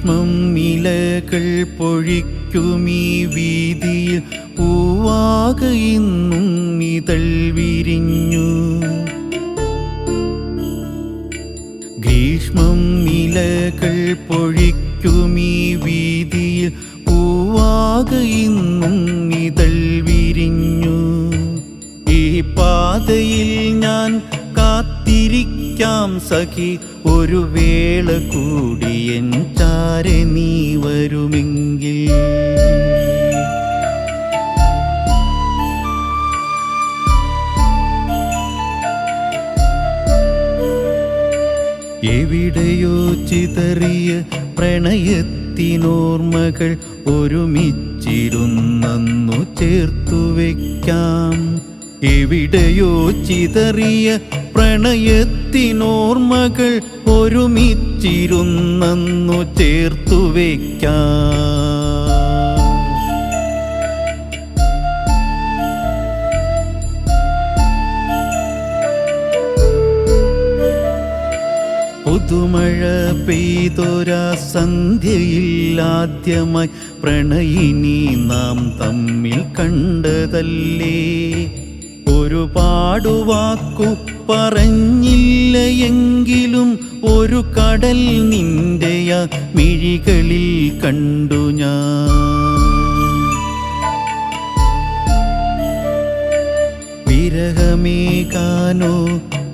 സൂക്ഷ്മം ഇലകൾ പൊഴിക്കുമീ വീതിയിൽ. പൂവാക ഇന്നും ഇതൾ വിരിഞ്ഞു. ഗ്രീഷ്മം ഇലകൾ പൊഴിക്കുമീ വീതിയിൽ. പൂവാക കാത്തിരിക്കാം സഖി ഒരു വേള കൂടി എൻ താരെ നീ വരുമെങ്കിൽ. എവിടെയോ ചിതറിയ പ്രണയത്തിനോർമ്മകൾ ഒരുമിച്ചിരുന്നു ചേർത്തു വയ്ക്കാം എവിടെയോ ചിതറിയ പ്രണയത്തിനോർമ്മകൾ ഒരുമിച്ചിരുന്നു ചേർത്തു വയ്ക്കാം പുതുമഴ പെയ്തൊരാ സന്ധ്യയില്ലാദ്യമായി പ്രണയിനി നാം തമ്മിൽ കണ്ടതല്ലേ? ഒരുപാടു പാടുവാക്കു പറഞ്ഞില്ല എങ്കിലും ഒരു കടൽ നിന്റെയ മിഴികളിൽ കണ്ടു ഞാൻ. വിരഹമേകാനോ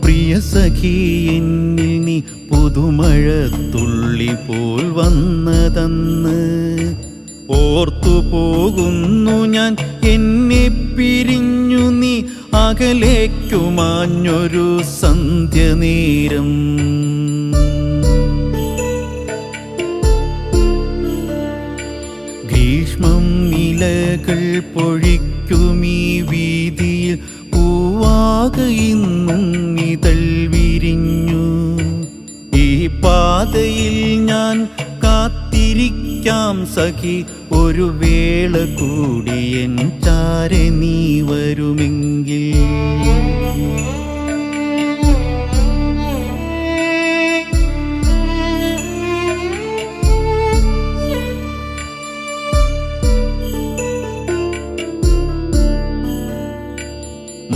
പ്രിയ സഖി എന്നിൽ നീ പുതുമഴ തുള്ളി പോൽ വന്നതന്ന്. ഓർത്തു പോകുന്നു ഞാൻ എന്നെ പിരിഞ്ഞു അകലേക്കു മാഞ്ഞൊരു സന്ധ്യ നേരം ഗ്രീഷ്മം ഇലകൾ പൊഴിക്കുമീ വീതിയിൽ പൂവാക ഇന്നും ഇതൾ വിരിഞ്ഞു. ഈ പാതയിൽ ഞാൻ കാത്തിരിക്കാം സഖി. ഒരു വേള കൂടി എൻ ചാരെ നീ വരുമെങ്കിൽ.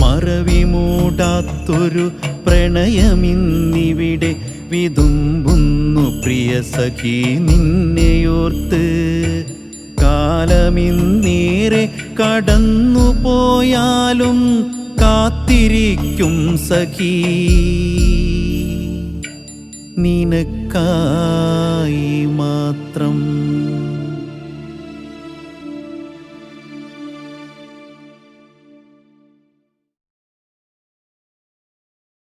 മറവിമൂടാത്തൊരു പ്രണയമിന്നിവിടെ വിതുമ്പുന്നു പ്രിയ സഖി നിന്നെയോർത്ത് കാലമിന്നേറെ കടന്നു പോയാലും കാത്തിരിക്കും സഖി. നിനക്കായി മാത്രം